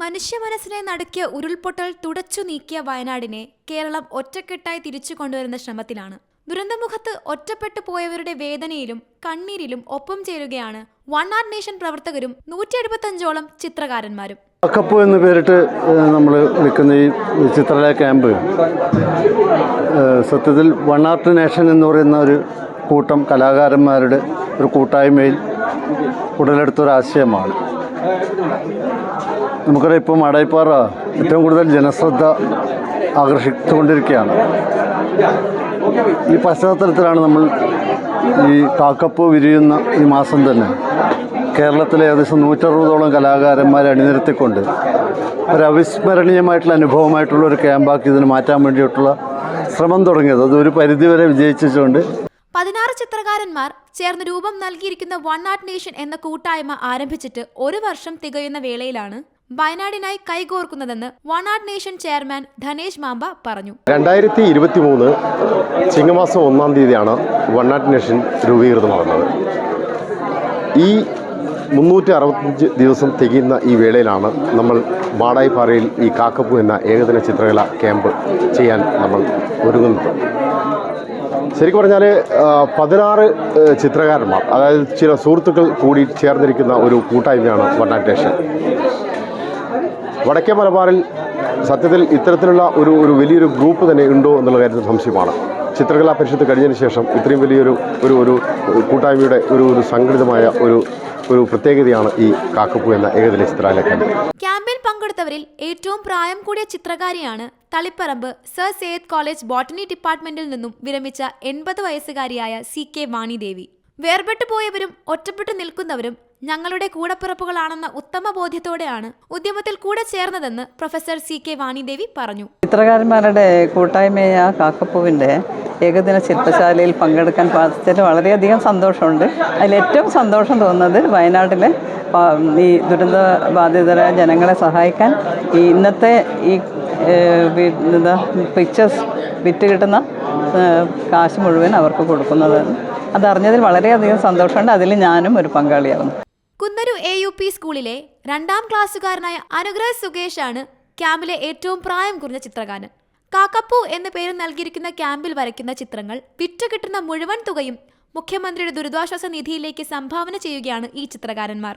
മനുഷ്യ മനസ്സിനെ നടുക്കിയ ഉരുൾപൊട്ടൽ തുടച്ചു നീക്കിയ വയനാടിനെ കേരളം ഒറ്റക്കെട്ടായി തിരിച്ചു കൊണ്ടുവരുന്ന ശ്രമത്തിലാണ്. ദുരന്തമുഖത്ത് ഒറ്റപ്പെട്ടു പോയവരുടെ വേദനയിലും കണ്ണീരിലും ഒപ്പം ചേരുകയാണ് വൺ ആർട്ട് നേഷൻ പ്രവർത്തകരും നൂറ്റി എഴുപത്തഞ്ചോളം ചിത്രകാരന്മാരും. അക്കപ്പു എന്ന് പേരിട്ട് നമ്മൾ നിൽക്കുന്ന ഈ ചിത്രകലാ ക്യാമ്പ് സത്യത്തിൽ വൺ ആർട്ട് നേഷൻ എന്ന് പറയുന്ന ഒരു കൂട്ടം കലാകാരന്മാരുടെ ഒരു കൂട്ടായ്മയിൽ ഉടലെടുത്ത ഒരു ആശയമാണ് നമുക്കറിയാം ഇപ്പോൾ മാടായിപ്പാറ ഏറ്റവും കൂടുതൽ ജനശ്രദ്ധ ആകർഷിച്ചുകൊണ്ടിരിക്കുകയാണ്. ഈ പശ്ചാത്തലത്തിലാണ് നമ്മൾ ഈ കാക്കപ്പ് വിരിയുന്ന ഈ മാസം തന്നെ കേരളത്തിലെ ഏകദേശം നൂറ്ററുപതോളം കലാകാരന്മാരെ അണിനിരത്തിക്കൊണ്ട് ഒരു അവിസ്മരണീയമായിട്ടുള്ള അനുഭവമായിട്ടുള്ള ഒരു ക്യാമ്പാക്കി ഇതിന് മാറ്റാൻ വേണ്ടിയിട്ടുള്ള ശ്രമം തുടങ്ങിയത്. അത് ഒരു പരിധിവരെ വിജയിച്ചുകൊണ്ട് പതിനാറ് ചിത്രകാരന്മാർ ചേർന്ന് രൂപം നൽകിയിരിക്കുന്ന വൺ ആർട്ട് നേഷൻ എന്ന കൂട്ടായ്മ ആരംഭിച്ചിട്ട് ഒരു വർഷം തികയുന്ന വേളയിലാണ് വയനാടിനായി കൈകോർക്കുന്നതെന്ന് one art nation chairman Dhanesh Mampa പറഞ്ഞു. രണ്ടായിരത്തി ഇരുപത്തി മൂന്ന് ചിങ്ങമാസം ഒന്നാം തീയതിയാണ് വൺ ആർട്ട് നേഷൻ രൂപീകൃതമാകുന്നത് ഈ മുന്നൂറ്റി അറുപത്തഞ്ച് ദിവസം തികയുന്ന ഈ വേളയിലാണ് നമ്മൾ മാടായിപ്പാറയിൽ ഈ കാക്കപ്പു എന്ന ഏകദിന ചിത്രകല ക്യാമ്പ് ചെയ്യാൻ നമ്മൾ ഒരുങ്ങുന്നത്. ശരിക്കും പറഞ്ഞാൽ പതിനാറ് ചിത്രകാരന്മാർ അതായത് ചില സുഹൃത്തുക്കൾ കൂടി ചേർന്നിരിക്കുന്ന ഒരു കൂട്ടായ്മയാണ് വണ്ണാറ്റേഷൻ വടക്കേ മലബാറിൽ സത്യത്തിൽ ഇത്തരത്തിലുള്ള ഒരു ഒരു വലിയൊരു ഗ്രൂപ്പ് തന്നെ ഉണ്ടോ എന്നുള്ള കാര്യത്തിൽ സംശയമാണ്. ചിത്രകലാ പരിഷത്ത് കഴിഞ്ഞതിന് ശേഷം ഇത്രയും വലിയൊരു ഒരു ഒരു കൂട്ടായ്മയുടെ ഒരു ഒരു സംഘടിതമായ ഒരു ഒരു പ്രത്യേകതയാണ് ഈ കാക്കപ്പൂ എന്ന ഏകദിന ചിത്രാലയ ക്യാമ്പ് ക്യാമ്പിൽ പങ്കെടുത്തവരിൽ ഏറ്റവും പ്രായം കൂടിയ ചിത്രകാരിയാണ് Taliparamba sir Syed college botany ഡിപ്പാർട്ട്മെന്റിൽ നിന്നും വിരമിച്ച എൺപത് വയസ്സുകാരിയായ സി കെ വാണിദേവി. വേർപെട്ടു പോയവരും ഒറ്റപ്പെട്ടു നിൽക്കുന്നവരും ഞങ്ങളുടെ കൂടപ്പിറപ്പുകളാണെന്ന ഉത്തമ ബോധ്യത്തോടെയാണ് ഉദ്യമത്തിൽ കൂടെ ചേർന്നതെന്ന് പ്രൊഫസർ സി കെ വാണിദേവി പറഞ്ഞു. ചിത്രകാരന്മാരുടെ കൂട്ടായ്മയായ കാക്കപ്പൂവിന്റെ ഏകദിന ശില്പശാലയിൽ പങ്കെടുക്കാൻ സാധിച്ചതിൽ വളരെയധികം സന്തോഷമുണ്ട്. അതിലേറ്റവും സന്തോഷം തോന്നുന്നത് വയനാട്ടിലെ ഈ ദുരന്ത ബാധിതരായ ജനങ്ങളെ സഹായിക്കാൻ ഈ ഇന്നത്തെ ഈ എന്താ പിക്ചേഴ്സ് വിറ്റ് കിട്ടുന്ന കാശ് മുഴുവൻ അവർക്ക് കൊടുക്കുന്നതാണ് അതറിഞ്ഞതിൽ വളരെയധികം സന്തോഷമുണ്ട്. അതിൽ ഞാനും ഒരു പങ്കാളിയാവുന്നു കുന്നരു എ യു പി സ്കൂളിലെ രണ്ടാം ക്ലാസ്സുകാരനായ അനുഗ്രഹ സുകേഷാണ് ക്യാമ്പിലെ ഏറ്റവും പ്രായം കുറഞ്ഞ ചിത്രകാരൻ. കാക്കപ്പൂ എന്ന പേര് നൽകിയിരിക്കുന്ന ക്യാമ്പിൽ വരയ്ക്കുന്ന ചിത്രങ്ങൾ വിറ്റുകിട്ടുന്ന മുഴുവൻ തുകയും മുഖ്യമന്ത്രിയുടെ ദുരിതാശ്വാസ നിധിയിലേക്ക് സംഭാവന ചെയ്യുകയാണ് ഈ ചിത്രകാരന്മാർ.